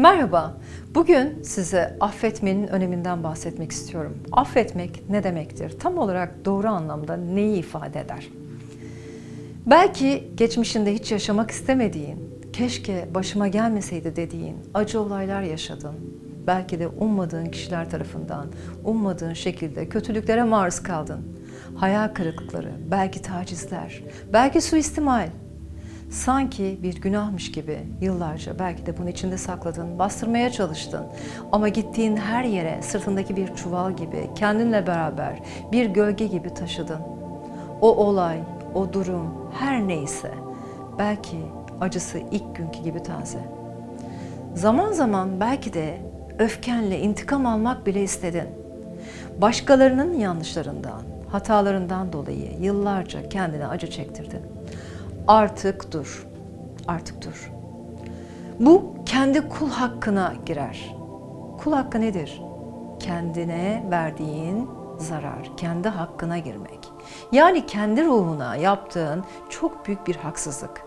Merhaba. Bugün size affetmenin öneminden bahsetmek istiyorum. Affetmek ne demektir? Tam olarak doğru anlamda neyi ifade eder? Belki geçmişinde hiç yaşamak istemediğin, keşke başıma gelmeseydi dediğin acı olaylar yaşadın. Belki de ummadığın kişiler tarafından, ummadığın şekilde kötülüklere maruz kaldın. Hayal kırıklıkları, belki tacizler, belki suistimal, Sanki bir günahmış gibi yıllarca belki de bunun içinde sakladın, bastırmaya çalıştın. Ama gittiğin her yere sırtındaki bir çuval gibi kendinle beraber bir gölge gibi taşıdın. O olay, o durum her neyse belki acısı ilk günkü gibi taze. Zaman zaman belki de öfkenle intikam almak bile istedin. Başkalarının yanlışlarından, hatalarından dolayı yıllarca kendine acı çektirdin. Artık dur. Artık dur. Bu kendi kul hakkına girer. Kul hakkı nedir? Kendine verdiğin zarar, kendi hakkına girmek. Yani kendi ruhuna yaptığın çok büyük bir haksızlık.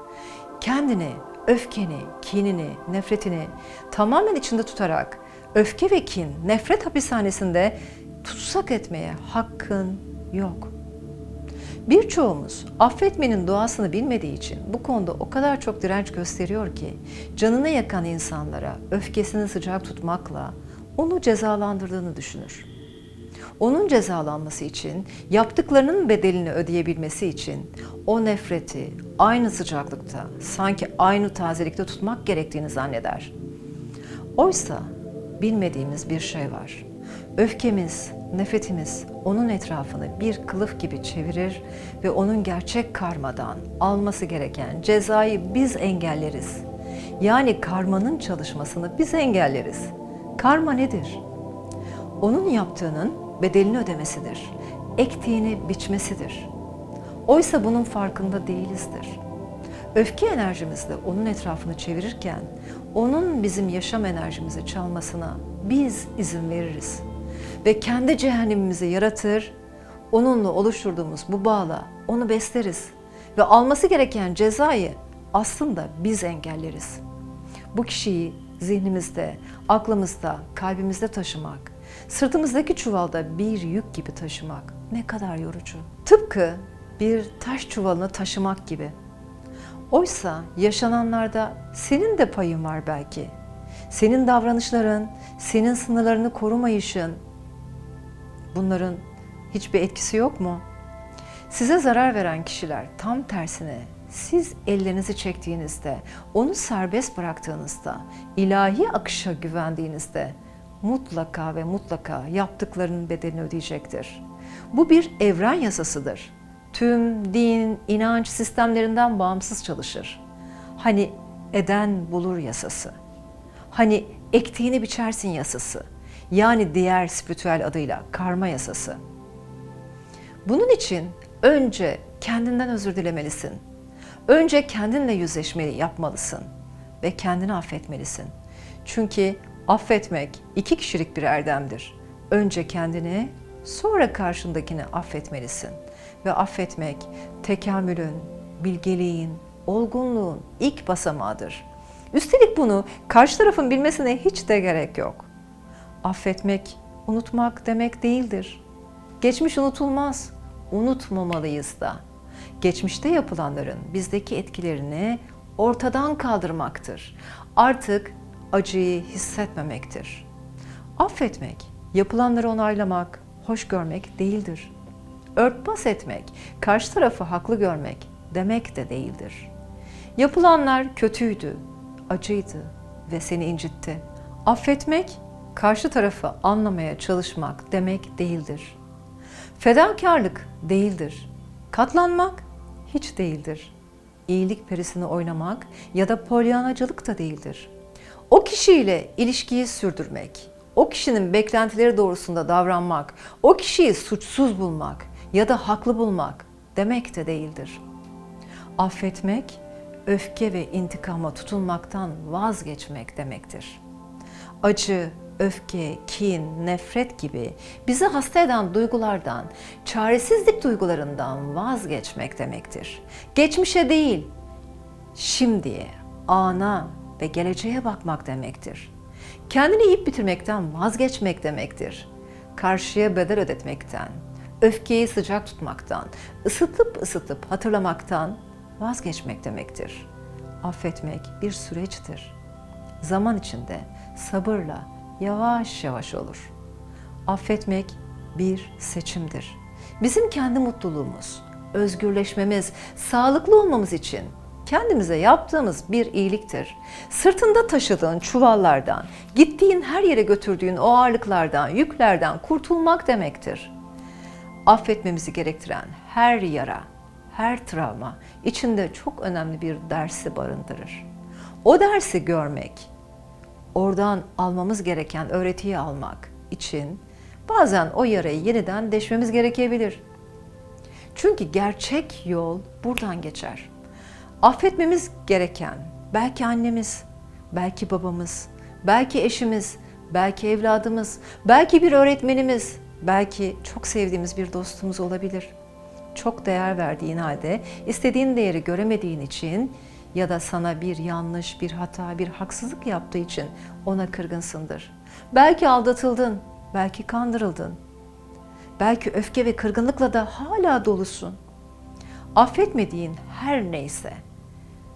Kendini, öfkeni, kinini, nefretini tamamen içinde tutarak öfke ve kin, nefret hapishanesinde tutsak etmeye hakkın yok. Birçoğumuz affetmenin doğasını bilmediği için bu konuda o kadar çok direnç gösteriyor ki canını yakan insanlara öfkesini sıcak tutmakla onu cezalandırdığını düşünür. Onun cezalanması için, yaptıklarının bedelini ödeyebilmesi için o nefreti aynı sıcaklıkta, sanki aynı tazelikte tutmak gerektiğini zanneder. Oysa bilmediğimiz bir şey var. Öfkemiz, nefretimiz onun etrafını bir kılıf gibi çevirir ve onun gerçek karmadan alması gereken cezayı biz engelleriz. Yani karmanın çalışmasını biz engelleriz. Karma nedir? Onun yaptığının bedelini ödemesidir. Ektiğini biçmesidir. Oysa bunun farkında değilizdir. Öfke enerjimizle onun etrafını çevirirken onun bizim yaşam enerjimizi çalmasına biz izin veririz ve kendi cehennemimizi yaratır, onunla oluşturduğumuz bu bağla onu besleriz ve alması gereken cezayı aslında biz engelleriz. Bu kişiyi zihnimizde, aklımızda, kalbimizde taşımak, sırtımızdaki çuvalda bir yük gibi taşımak ne kadar yorucu. Tıpkı bir taş çuvalını taşımak gibi. Oysa yaşananlarda senin de payın var belki. Senin davranışların, senin sınırlarını korumayışın, bunların hiçbir etkisi yok mu? Size zarar veren kişiler tam tersine siz ellerinizi çektiğinizde, onu serbest bıraktığınızda, ilahi akışa güvendiğinizde mutlaka ve mutlaka yaptıklarının bedelini ödeyecektir. Bu bir evren yasasıdır. Tüm din, inanç sistemlerinden bağımsız çalışır. Hani eden bulur yasası. Hani ektiğini biçersin yasası. Yani diğer spiritüel adıyla karma yasası. Bunun için önce kendinden özür dilemelisin. Önce kendinle yüzleşmeyi yapmalısın ve kendini affetmelisin. Çünkü affetmek iki kişilik bir erdemdir. Önce kendini, sonra karşındakini affetmelisin. Ve affetmek tekamülün, bilgeliğin, olgunluğun ilk basamağıdır. Üstelik bunu karşı tarafın bilmesine hiç de gerek yok. Affetmek, unutmak demek değildir. Geçmiş unutulmaz, unutmamalıyız da. Geçmişte yapılanların bizdeki etkilerini ortadan kaldırmaktır. Artık acıyı hissetmemektir. Affetmek, yapılanları onaylamak, hoş görmek değildir. Örtbas etmek, karşı tarafı haklı görmek demek de değildir. Yapılanlar kötüydü, acıydı ve seni incitti. Affetmek, karşı tarafı anlamaya çalışmak demek değildir. Fedakarlık değildir. Katlanmak hiç değildir. İyilik perisini oynamak ya da polyanacılık da değildir. O kişiyle ilişkiyi sürdürmek, o kişinin beklentileri doğrusunda davranmak, o kişiyi suçsuz bulmak ya da haklı bulmak demek de değildir. Affetmek, öfke ve intikama tutulmaktan vazgeçmek demektir. Acı, öfke, kin, nefret gibi bizi hasta eden duygulardan, çaresizlik duygularından vazgeçmek demektir. Geçmişe değil, şimdiye, ana ve geleceğe bakmak demektir. Kendini yiyip bitirmekten vazgeçmek demektir. Karşıya bedel ödetmekten, öfkeyi sıcak tutmaktan, ısıtıp ısıtıp hatırlamaktan vazgeçmek demektir. Affetmek bir süreçtir. Zaman içinde sabırla yavaş yavaş olur. Affetmek bir seçimdir. Bizim kendi mutluluğumuz, özgürleşmemiz, sağlıklı olmamız için kendimize yaptığımız bir iyiliktir. Sırtında taşıdığın çuvallardan, gittiğin her yere götürdüğün o ağırlıklardan, yüklerden kurtulmak demektir. Affetmemizi gerektiren her yara, her travma içinde çok önemli bir dersi barındırır. O dersi görmek, oradan almamız gereken öğretiyi almak için bazen o yarayı yeniden deşmemiz gerekebilir. Çünkü gerçek yol buradan geçer. Affetmemiz gereken belki annemiz, belki babamız, belki eşimiz, belki evladımız, belki bir öğretmenimiz, belki çok sevdiğimiz bir dostumuz olabilir. Çok değer verdiğin halde istediğin değeri göremediğin için ya da sana bir yanlış, bir hata, bir haksızlık yaptığı için ona kırgınsındır. Belki aldatıldın, belki kandırıldın. Belki öfke ve kırgınlıkla da hala dolusun. Affetmediğin her neyse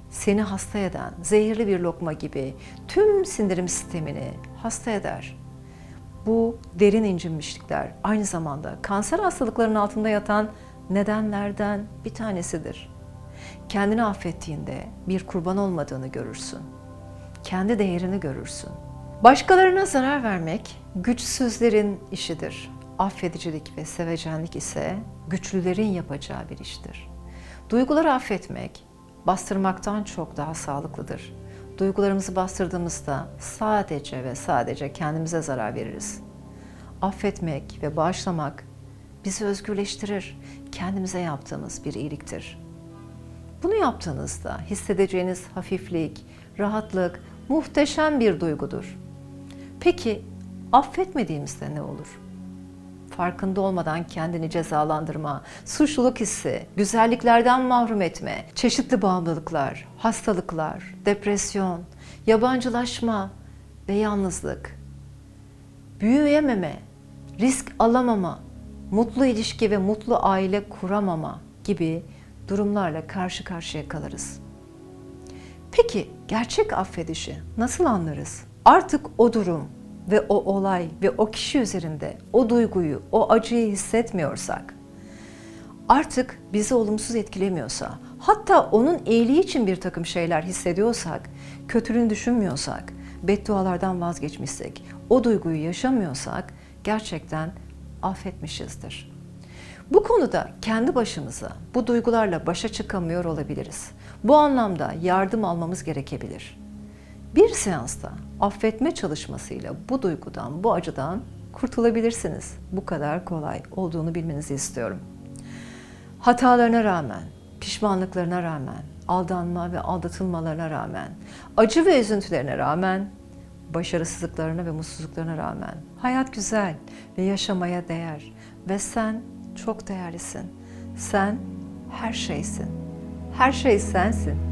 seni hasta eden zehirli bir lokma gibi tüm sindirim sistemini hasta eder. Bu derin incinmişlikler aynı zamanda kanser hastalıklarının altında yatan nedenlerden bir tanesidir. Kendini affettiğinde bir kurban olmadığını görürsün. Kendi değerini görürsün. Başkalarına zarar vermek güçsüzlerin işidir. Affedicilik ve sevecenlik ise güçlülerin yapacağı bir iştir. Duyguları affetmek bastırmaktan çok daha sağlıklıdır. Duygularımızı bastırdığımızda sadece ve sadece kendimize zarar veririz. Affetmek ve bağışlamak bizi özgürleştirir. Kendimize yaptığımız bir iyiliktir. Bunu yaptığınızda hissedeceğiniz hafiflik, rahatlık muhteşem bir duygudur. Peki affetmediğimizde ne olur? Farkında olmadan kendini cezalandırma, suçluluk hissi, güzelliklerden mahrum etme, çeşitli bağımlılıklar, hastalıklar, depresyon, yabancılaşma ve yalnızlık, büyüyememe, risk alamama, mutlu ilişki ve mutlu aile kuramama gibi durumlarla karşı karşıya kalırız. Peki gerçek affedişi nasıl anlarız? Artık o durum ve o olay ve o kişi üzerinde o duyguyu, o acıyı hissetmiyorsak, artık bizi olumsuz etkilemiyorsa, hatta onun iyiliği için bir takım şeyler hissediyorsak, kötülüğünü düşünmüyorsak, beddualardan vazgeçmişsek, o duyguyu yaşamıyorsak gerçekten affetmişizdir. Bu konuda kendi başımıza bu duygularla başa çıkamıyor olabiliriz. Bu anlamda yardım almamız gerekebilir. Bir seansta affetme çalışmasıyla bu duygudan, bu acıdan kurtulabilirsiniz. Bu kadar kolay olduğunu bilmenizi istiyorum. Hatalarına rağmen, pişmanlıklarına rağmen, aldanma ve aldatılmalarına rağmen, acı ve üzüntülerine rağmen, başarısızlıklarına ve mutsuzluklarına rağmen hayat güzel ve yaşamaya değer ve sen çok değerlisin. Sen her şeysin. Her şey sensin.